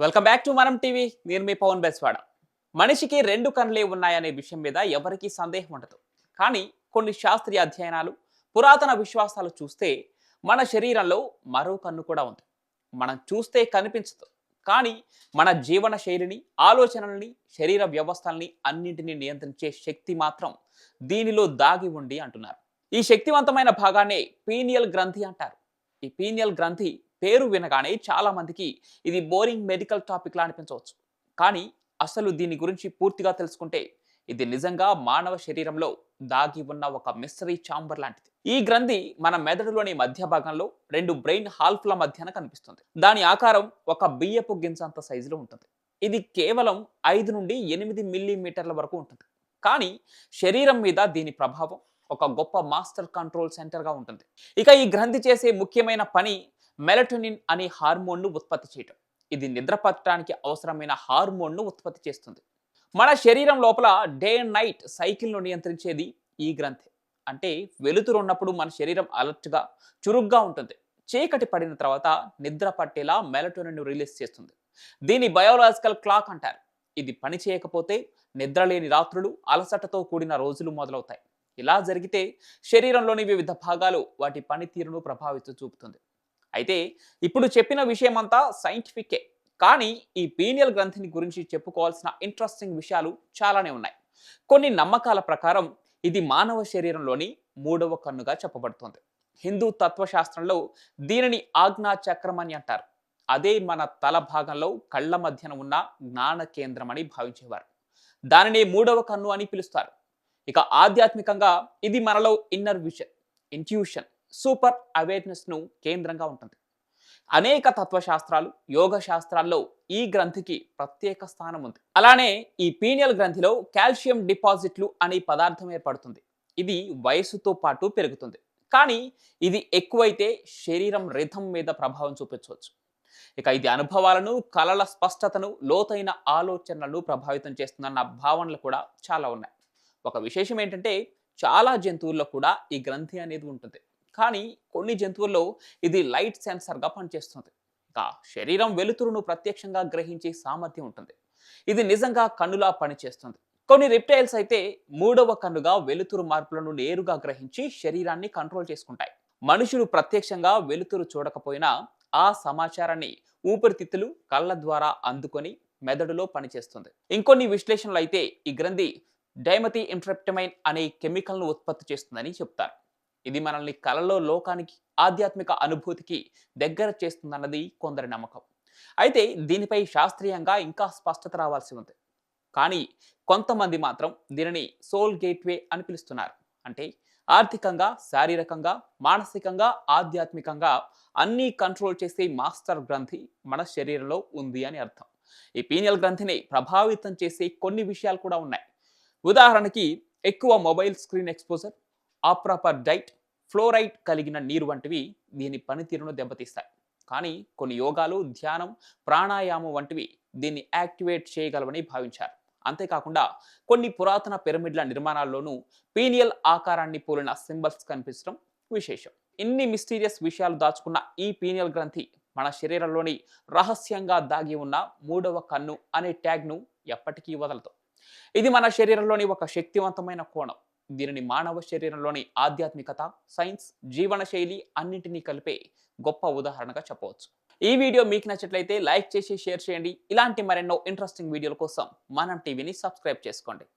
Welcome back to Manam TV నేను మీ పవన్ బెస్వాడ. మనిషికి రెండు కన్నులే ఉన్నాయనే విషయం మీద ఎవరికీ సందేహం ఉండదు. కానీ కొన్ని శాస్త్రీయ అధ్యయనాలు పురాతన విశ్వాసాలు చూస్తే మన శరీరంలో మరో కన్ను కూడా ఉంది. మనం చూస్తే కనిపించదు. కానీ మన జీవన శైలిని ఆలోచనల్ని శరీర వ్యవస్థల్ని అన్నింటినీ నియంత్రించే శక్తి మాత్రం దీనిలో దాగి ఉండి అంటున్నారు. ఈ శక్తివంతమైన భాగాన్నే పీనియల్ గ్రంథి అంటారు. ఈ పీనియల్ గ్రంథి పేరు వినగానే చాలామందికి ఇది బోరింగ్ మెడికల్ టాపిక్లా అనిపించవచ్చు. కానీ అసలు దీని గురించి పూర్తిగా తెలుసుకుంటే ఇది నిజంగా మానవ శరీరంలో దాగి ఉన్న ఒక మిస్టరీ చాంబర్ లాంటిది. ఈ గ్రంథి మన మెదడులోని మధ్య భాగంలో రెండు బ్రెయిన్ హాల్ఫ్ల మధ్యన కనిపిస్తుంది. దాని ఆకారం ఒక బియ్యపు గింజంత సైజులో ఉంటుంది. ఇది కేవలం ఐదు నుండి ఎనిమిది మిల్లీమీటర్ల వరకు ఉంటుంది. కానీ శరీరం మీద దీని ప్రభావం ఒక గొప్ప మాస్టర్ కంట్రోల్ సెంటర్గా ఉంటుంది. ఇక ఈ గ్రంథి చేసే ముఖ్యమైన పని మెలటోనిన్ అనే హార్మోన్ను ఉత్పత్తి చేయటం. ఇది నిద్రపట్టడానికి అవసరమైన హార్మోన్ను ఉత్పత్తి చేస్తుంది. మన శరీరం లోపల డే అండ్ నైట్ సైకిల్ను నియంత్రించేది ఈ గ్రంథి. అంటే వెలుతురు ఉన్నప్పుడు మన శరీరం అలర్ట్గా చురుగ్గా ఉంటుంది. చీకటి పడిన తర్వాత నిద్ర పట్టేలా మెలటోనిన్ రిలీజ్ చేస్తుంది. దీని బయోలాజికల్ క్లాక్ అంటారు. ఇది పని చేయకపోతే నిద్రలేని రాత్రులు అలసటతో కూడిన రోజులు మొదలవుతాయి. ఇలా జరిగితే శరీరంలోని వివిధ భాగాలు వాటి పనితీరును ప్రభావితం చూపుతుంది. అయితే ఇప్పుడు చెప్పిన విషయం అంతా సైంటిఫికే. కానీ ఈ పీనియల్ గ్రంథిని గురించి చెప్పుకోవాల్సిన ఇంట్రెస్టింగ్ విషయాలు చాలానే ఉన్నాయి. కొన్ని నమ్మకాల ప్రకారం ఇది మానవ శరీరంలోని మూడవ కన్నుగా చెప్పబడుతుంది. హిందూ తత్వశాస్త్రంలో దీనిని ఆజ్ఞా చక్రం అని అంటారు. అదే మన తల భాగంలో కళ్ళ మధ్యన ఉన్న జ్ఞాన కేంద్రం అని భావించేవారు. దానిని మూడవ కన్ను అని పిలుస్తారు. ఇక ఆధ్యాత్మికంగా ఇది మనలో ఇన్నర్ విజన్ ఇంట్యూషన్ సూపర్ అవేర్నెస్ను కేంద్రంగా ఉంటుంది. అనేక తత్వశాస్త్రాలు యోగ శాస్త్రాల్లో ఈ గ్రంథికి ప్రత్యేక స్థానం ఉంది. అలానే ఈ పీనియల్ గ్రంథిలో కాల్షియం డిపాజిట్లు అనే పదార్థం ఏర్పడుతుంది. ఇది వయసుతో పాటు పెరుగుతుంది. కానీ ఇది ఎక్కువైతే శరీరం రిథం మీద ప్రభావం చూపించవచ్చు. ఇక ఇది అనుభవాలను కళల స్పష్టతను లోతైన ఆలోచనలను ప్రభావితం చేస్తుందన్న భావనలు కూడా చాలా ఉన్నాయి. ఒక విశేషం ఏంటంటే చాలా జంతువుల్లో కూడా ఈ గ్రంథి అనేది ఉంటుంది. కానీ కొన్ని జంతువుల్లో ఇది లైట్ సెన్సర్గా పనిచేస్తుంది. ఇంకా శరీరం వెలుతురును ప్రత్యక్షంగా గ్రహించే సామర్థ్యం ఉంటుంది. ఇది నిజంగా కన్నులా పనిచేస్తుంది. కొన్ని రిప్టైల్స్ అయితే మూడవ కన్నుగా వెలుతురు మార్పులను నేరుగా గ్రహించి శరీరాన్ని కంట్రోల్ చేసుకుంటాయి. మనుషులు ప్రత్యక్షంగా వెలుతురు చూడకపోయినా ఆ సమాచారాన్ని ఊపిరితిత్తులు కళ్ళ ద్వారా అందుకొని మెదడులో పనిచేస్తుంది. ఇంకొన్ని విశ్లేషణలు అయితే ఈ గ్రంథి డైమతి ఇంట్రెప్టమైన్ అనే కెమికల్ను ఉత్పత్తి చేస్తుందని చెప్తారు. ఇది మనల్ని కలలో లోకానికి ఆధ్యాత్మిక అనుభూతికి దగ్గర చేస్తుందన్నది కొందరి నమ్మకం. అయితే దీనిపై శాస్త్రీయంగా ఇంకా స్పష్టత రావాల్సి ఉంది. కానీ కొంతమంది మాత్రం దీనిని సోల్ గేట్వే అని పిలుస్తున్నారు. అంటే ఆర్థికంగా శారీరకంగా మానసికంగా ఆధ్యాత్మికంగా అన్నీ కంట్రోల్ చేసే మాస్టర్ గ్రంథి మన శరీరంలో ఉంది అని అర్థం. ఈ పీనియల్ గ్రంథిని ప్రభావితం చేసే కొన్ని విషయాలు కూడా ఉన్నాయి. ఉదాహరణకి ఎక్కువ mobile screen exposure improper diet fluoride కలిగిన నీరు వంటివి దీని పనితీరును దెబ్బతీస్తాయి. కానీ కొన్ని యోగాలు ధ్యానం ప్రాణాయామం వంటివి దీన్ని యాక్టివేట్ చేయగలవని భావించారు. అంతేకాకుండా కొన్ని పురాతన పిరమిడ్ల నిర్మాణాల్లోనూ పీనియల్ ఆకారాన్ని పోలిన సింబల్స్ కనిపించడం విశేషం. ఇన్ని మిస్టీరియస్ విషయాలు దాచుకున్న ఈ పీనియల్ గ్రంథి మన శరీరంలోని రహస్యంగా దాగి ఉన్న మూడవ కన్ను అనే ట్యాగ్ను ఎప్పటికీ వదలదు. ఇది మన శరీరంలోని ఒక శక్తివంతమైన కోణం. దీనిని మానవ శరీరంలోని ఆధ్యాత్మికత సైన్స్ జీవన శైలి అన్నింటినీ కలిపే గొప్ప ఉదాహరణగా చెప్పవచ్చు. ఈ వీడియో మీకు నచ్చట్లయితే లైక్ చేసి షేర్ చేయండి. ఇలాంటి మరెన్నో ఇంట్రెస్టింగ్ వీడియోల కోసం మనం టీవీని సబ్స్క్రైబ్ చేసుకోండి.